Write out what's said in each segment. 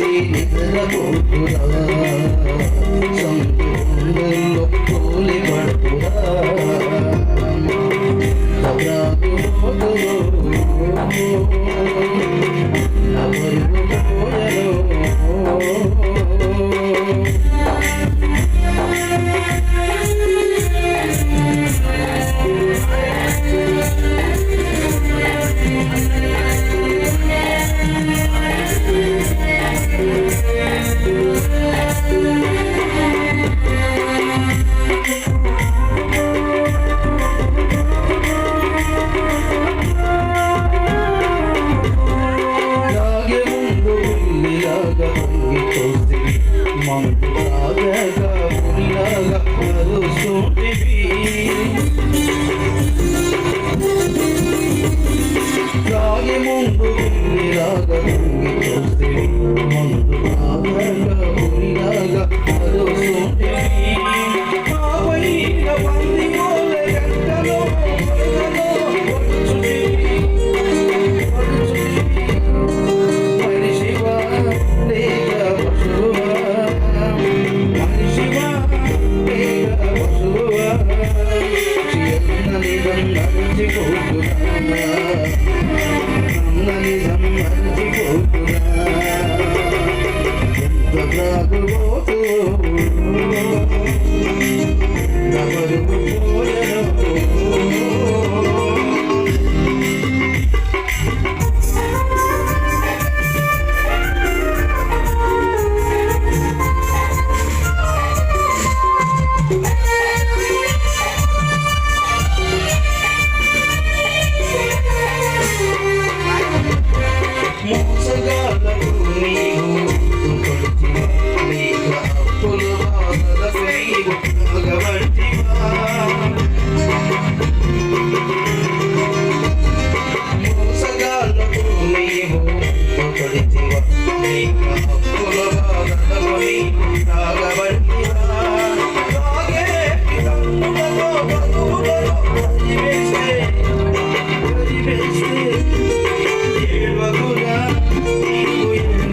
చేసి నిద్రపోతురా సంతోషంలో పోలి పడుతురా అబ్రాకు పోతురు తొలగలిగిపోతే మందు తాగగా పుల్లగా ముందు ಧನಿ ಧನಿ ಹಂಚಿಕೊಂಡು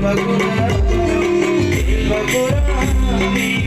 va a curar, Él va a curar.